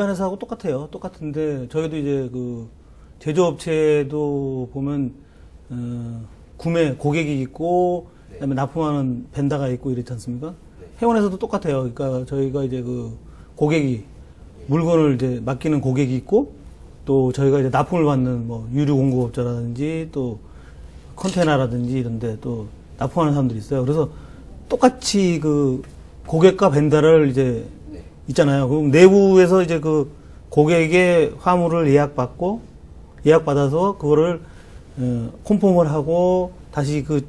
일반 회사하고 똑같아요. 똑같은데 저희도 이제 그 제조업체도 보면 어, 구매 고객이 있고 그다음에 납품하는 벤다가 있고 이렇지 않습니까? 회원에서도 똑같아요. 그러니까 저희가 이제 그 고객이 물건을 이제 맡기는 고객이 있고 또 저희가 이제 납품을 받는 뭐 유류 공급업자라든지 또 컨테이너라든지 이런데 또 납품하는 사람들이 있어요. 그래서 똑같이 그 고객과 벤다를 이제 있잖아요. 그럼 내부에서 이제 그 고객의 화물을 예약받고 예약받아서 그거를 어, 콤폼을 하고 다시 그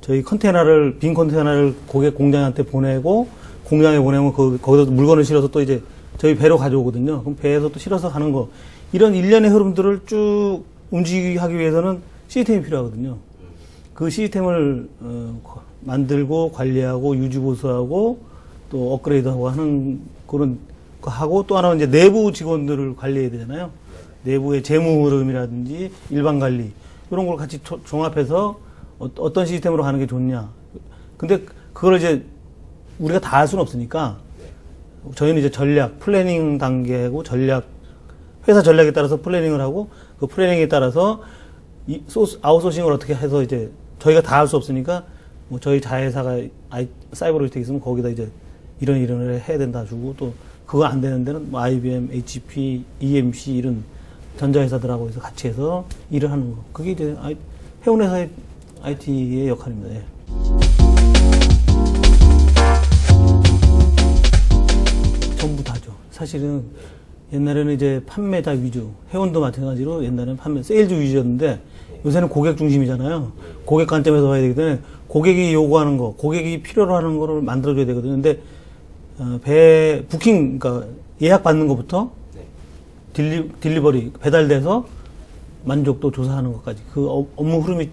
저희 컨테이너를 빈 컨테이너를 고객 공장한테 보내고 공장에 보내면 그, 거기서 물건을 실어서 또 이제 저희 배로 가져오거든요. 그럼 배에서 또 실어서 가는 거 이런 일련의 흐름들을 쭉 움직이게 하기 위해서는 시스템이 필요하거든요. 그 시스템을 어, 거- 만들고 관리하고 유지 보수하고 또 업그레이드하고 하는 그런 거 하고 또 하나는 이제 내부 직원들을 관리해야 되잖아요. 내부의 재무 흐름이라든지 일반 관리 이런 걸 같이 조- 종합해서 어, 어떤 시스템으로 가는 게 좋냐. 근데 그걸 이제 우리가 다 할 수는 없으니까 저희는 이제 전략 플래닝 단계고 전략 회사 전략에 따라서 플래닝을 하고 그 플래닝에 따라서 이 소스 아웃소싱을 어떻게 해서 이제 저희가 다 할 수 없으니까 뭐 저희 자회사가 아이, 사이버 로지텍 있으면 거기다 이제 이런 이런을 해야 된다 주고 또 그거 안 되는 데는 뭐 IBM, HP, EMC 이런 전자회사들하고 해서 같이 해서 일을 하는 거. 그게 이제 아이, 회원회사의 IT의 역할입니다. 예. 전부 다죠. 사실은 옛날에는 이제 판매자 위주, 회원도 마찬가지로 옛날에는 판매, 세일즈 위주였는데 요새는 고객 중심이잖아요. 고객 관점에서 봐야 되기 때문에 고객이 요구하는 거, 고객이 필요로 하는 거를 만들어줘야 되거든요. 근데 어, 배 부킹, 그러니까 예약 받는 것부터 딜리, 딜리버리 배달돼서 만족도 조사하는 것까지 그 업- 업무 흐름이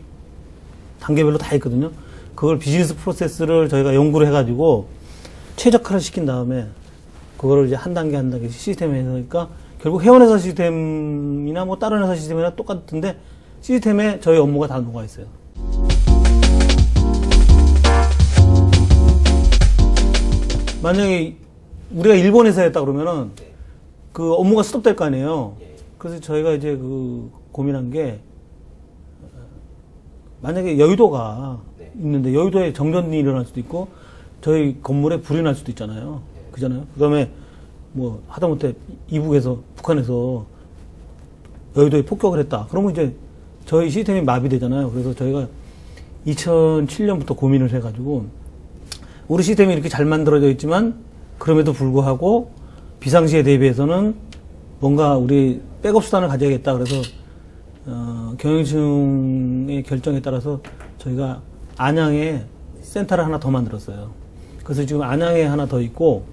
단계별로 다 있거든요. 그걸 비즈니스 프로세스를 저희가 연구를 해가지고 최적화를 시킨 다음에 그거를 이제 한 단계 한 단계 시스템에 해서니까 결국 회원회사 시스템이나 뭐 다른 회사 시스템이나 똑같은데 시스템에 저희 업무가 다 녹아 있어요. 만약에 우리가 일본 회사였다 그러면은 그 업무가 스톱될 거 아니에요. 그래서 저희가 이제 그 고민한 게 어, 만약에 여의도가 있는데 여의도에 정전이 일어날 수도 있고 저희 건물에 불이 날 수도 있잖아요. 그잖아요. 그다음에 뭐 하다못해 이북에서 북한에서 여의도에 폭격을 했다. 그러면 이제 저희 시스템이 마비되잖아요. 그래서 저희가 2007년부터 고민을 해가지고 우리 시스템이 이렇게 잘 만들어져 있지만 그럼에도 불구하고 비상시에 대비해서는 뭔가 우리 백업 수단을 가져야겠다. 그래서 어, 경영층의 결정에 따라서 저희가 안양에 센터를 하나 더 만들었어요. 그래서 지금 안양에 하나 더 있고,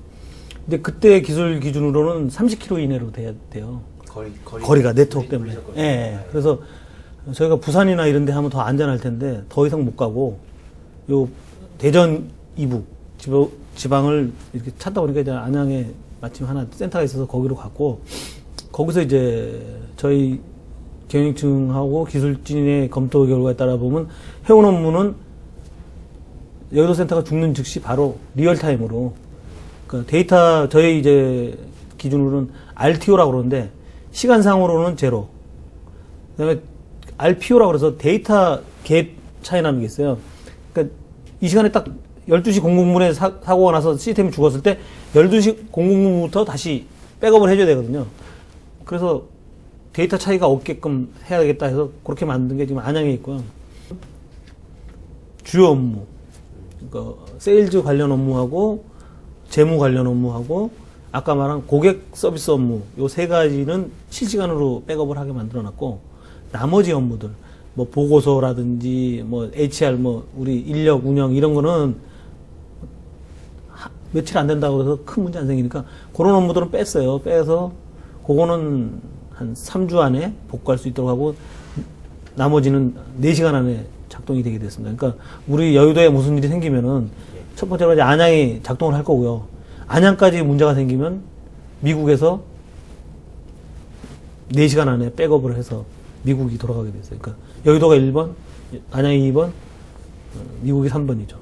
근데 그때 기술 기준으로는 30km 이내로 돼야 돼요. 거리, 거리 거리가 네트워크 때문에. 예. 예. 그래서 저희가 부산이나 이런 데 하면 더 안전할 텐데 더 이상 못 가고 요 대전 이북 지방, 지방 을 이렇게 찾다 보니까 이제 안양에 마침 하나 센터가 있어서 거기로 갔고 거기서 이제 저희 경영층하고 기술진의 검토 결과에 따라 보면 회원 업무는 여의도 센터가 죽는 즉시 바로 리얼타임으로 그 데이터 저희 이제 기준으로는 RTO라고 그러는데 시간상으로는 제로. 그다음에 RPO라고 그래서 데이터 갭 차이 나는 게 있어요. 그러니까 이 시간에 딱 12시 00분에 사, 사고가 나서 시스템이 죽었을 때 12시 00분부터 다시 백업을 해줘야 되거든요. 그래서 데이터 차이가 없게끔 해야 되겠다 해서 그렇게 만든 게 지금 안양에 있고요. 주요 업무. 그러니까 세일즈 관련 업무하고 재무 관련 업무하고 아까 말한 고객 서비스 업무 요 세 가지는 실시간으로 백업을 하게 만들어 놨고 나머지 업무들 뭐 보고서라든지 뭐 HR 뭐 우리 인력 운영 이런 거는 하- 며칠 안 된다고 해서 큰 문제 안 생기니까 그런 업무들은 뺐어요. 빼서 그거는 한 3주 안에 복구할 수 있도록 하고 나머지는 4시간 안에 작동이 되게 됐습니다. 그러니까 우리 여의도에 무슨 일이 생기면은 첫 번째로 이제 안양이 작동을 할 거고요. 안양까지 문제가 생기면 미국에서 4시간 안에 백업을 해서 미국이 돌아가게 됐어요. 그러니까 여의도가 1번, 안양이 2번, 어, 미국이 3번이죠.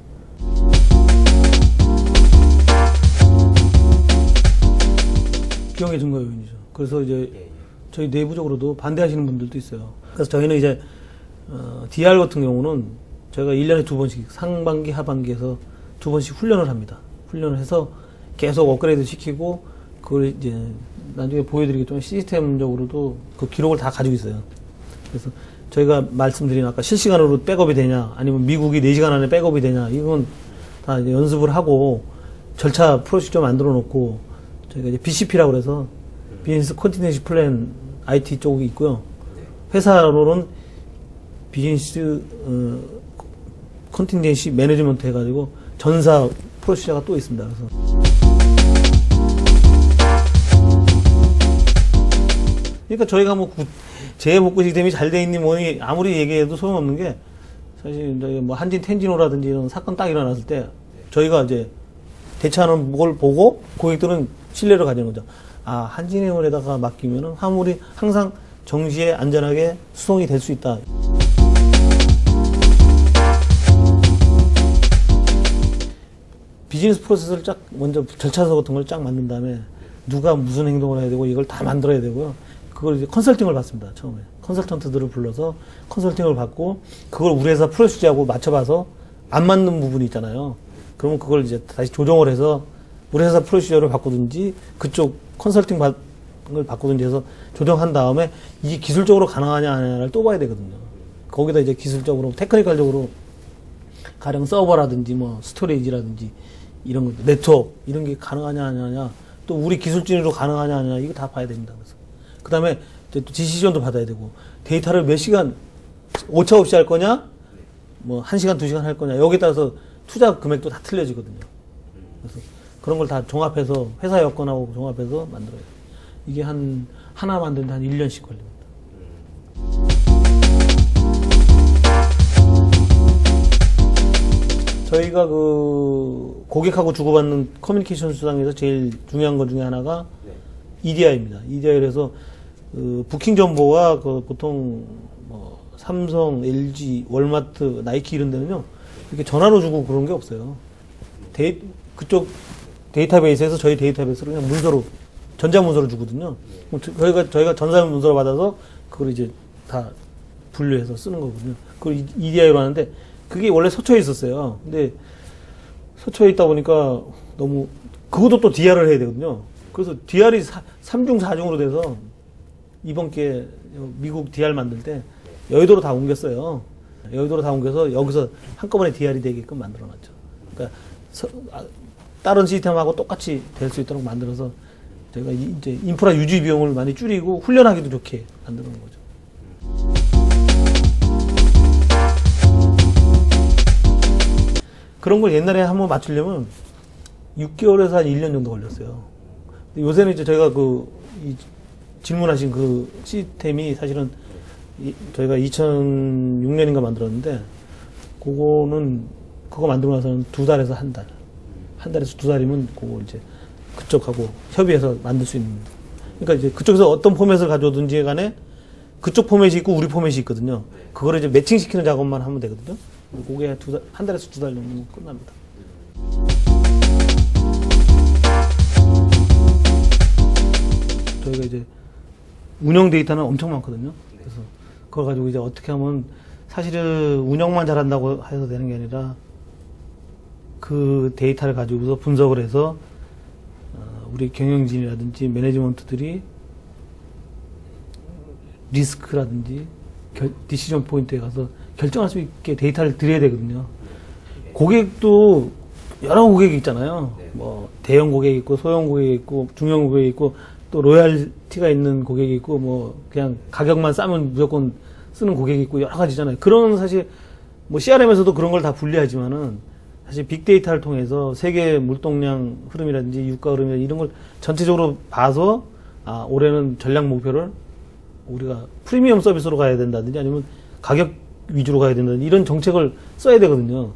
직경의 증가 요인이죠. 그래서 이제 예, 예. 저희 내부적으로도 반대하시는 분들도 있어요. 그래서 저희는 이제 어, DR 같은 경우는 저희가 1년에 두 번씩 상반기, 하반기에서 두 번씩 훈련을 합니다. 훈련을 해서 계속 업그레이드 시키고 그걸 이제 나중에 보여드리겠지만 시스템적으로도 그 기록을 다 가지고 있어요. 그래서 저희가 말씀드린 아까 실시간으로 백업이 되냐 아니면 미국이 4시간 안에 백업이 되냐 이건 다 연습을 하고 절차 프로시저 만들어 놓고 저희가 이제 BCP라고 그래서 비즈니스 컨티넨시 플랜 IT 쪽이 있고요. 회사로는 비즈니스 어, 컨티넨시 매니지먼트 해가지고 전사 프로시저가 또 있습니다. 그래서 그러니까 저희가 뭐 구- 재해복구 시스템이 잘 돼 있니 뭐니 아무리 얘기해도 소용없는 게 사실 저희 뭐 한진 텐지노라든지 이런 사건 딱 일어났을 때 저희가 이제 대처하는 걸 보고 고객들은 신뢰를 가지는 거죠. 아 한진해운에다가 맡기면은 화물이 항상 정시에 안전하게 수송이 될 수 있다. 비즈니스 프로세스를 쫙 먼저 절차서 같은 걸 쫙 만든 다음에 누가 무슨 행동을 해야 되고 이걸 다 만들어야 되고요. 그걸 이제 컨설팅을 받습니다. 처음에 컨설턴트들을 불러서 컨설팅을 받고 그걸 우리 회사 프로시저하고 맞춰봐서 안 맞는 부분이 있잖아요. 그러면 그걸 이제 다시 조정을 해서 우리 회사 프로시저를 바꾸든지 그쪽 컨설팅 받- 을 바꾸든지 해서 조정한 다음에 이게 기술적으로 가능하냐 안 하냐를 또 봐야 되거든요. 거기다 이제 기술적으로 테크니컬적으로 가령 서버라든지 뭐 스토레이지라든지 이런 것 네트워크 이런 게 가능하냐 안 하냐 또 우리 기술진으로 가능하냐 안 하냐 이거 다 봐야 됩니다. 그래서 그다음에 또 디시전도 받아야 되고 데이터를 몇 시간 오차 없이 할 거냐 뭐한 시간 두 시간 할 거냐 여기에 따라서 투자 금액도 다 틀려지거든요. 그래서 그런 걸 다 종합해서 회사 여건하고 종합해서 만들어야 돼요. 이게 한 하나 만드는데 한 1년씩 걸립니다. 저희가 그 고객하고 주고받는 커뮤니케이션 수단에서 제일 중요한 것 중에 하나가 네. EDI입니다. EDI에서 그 부킹 정보가 그 보통 뭐 삼성, LG, 월마트, 나이키 이런 데는요 이렇게 전화로 주고 그런 게 없어요. 데이, 그쪽 데이터베이스에서 저희 데이터베이스로 그냥 문서로 전자 문서로 주거든요. 저희가 저희가 전자 문서로 받아서 그걸 이제 다 분류해서 쓰는 거거든요. 그걸 EDI로 하는데 그게 원래 서초에 있었어요. 근데 서초에 있다 보니까 너무 그것도 또 DR을 해야 되거든요. 그래서 DR이 3중 4중으로 돼서 이번 기회에 미국 DR 만들 때 여의도로 다 옮겼어요. 여의도로 다 옮겨서 여기서 한꺼번에 DR이 되게끔 만들어 놨죠. 그러니까 서- 아, 다른 시스템하고 똑같이 될 수 있도록 만들어서 저희가 이- 이제 인프라 유지 비용을 많이 줄이고 훈련하기도 좋게 만드는 거죠. 그런 걸 옛날에 한번 맞추려면 6개월에서 한 1년 정도 걸렸어요. 요새는 이제 저희가 그, 이 질문하신 그 시스템이 사실은 이- 저희가 2006년인가 만들었는데, 그거는, 그거 만들고 나서는 두 달에서 한 달. 한 달에서 두 달이면 그거 이제 그쪽하고 협의해서 만들 수 있는. 그러니까 이제 그쪽에서 어떤 포맷을 가져오든지 간에 그쪽 포맷이 있고 우리 포맷이 있거든요. 그거를 이제 매칭시키는 작업만 하면 되거든요. 그게 두 달, 한 달에서 두 달 정도면 끝납니다. 저희가 이제 운영 데이터는 엄청 많거든요. 그래서 그걸 가지고 이제 어떻게 하면 사실은 운영만 잘한다고 해서 되는 게 아니라 그 데이터를 가지고서 분석을 해서 어, 우리 경영진이라든지 매니지먼트들이 리스크라든지 결- 디시전 포인트에 가서 결정할 수 있게 데이터를 드려야 되거든요. 고객도 여러 고객이 있잖아요. 네. 뭐 대형 고객이 있고 소형 고객이 있고 중형 고객이 있고 또 로얄티가 있는 고객이 있고 뭐 그냥 가격만 싸면 무조건 쓰는 고객이 있고 여러 가지잖아요. 그런 사실 뭐 CRM에서도 그런 걸 다 분리하지만은 사실 빅데이터를 통해서 세계 물동량 흐름이라든지 유가 흐름이라든지 이런 걸 전체적으로 봐서 아 올해는 전략 목표를 우리가 프리미엄 서비스로 가야 된다든지 아니면 가격 위주로 가야 된다든지 이런 정책을 써야 되거든요.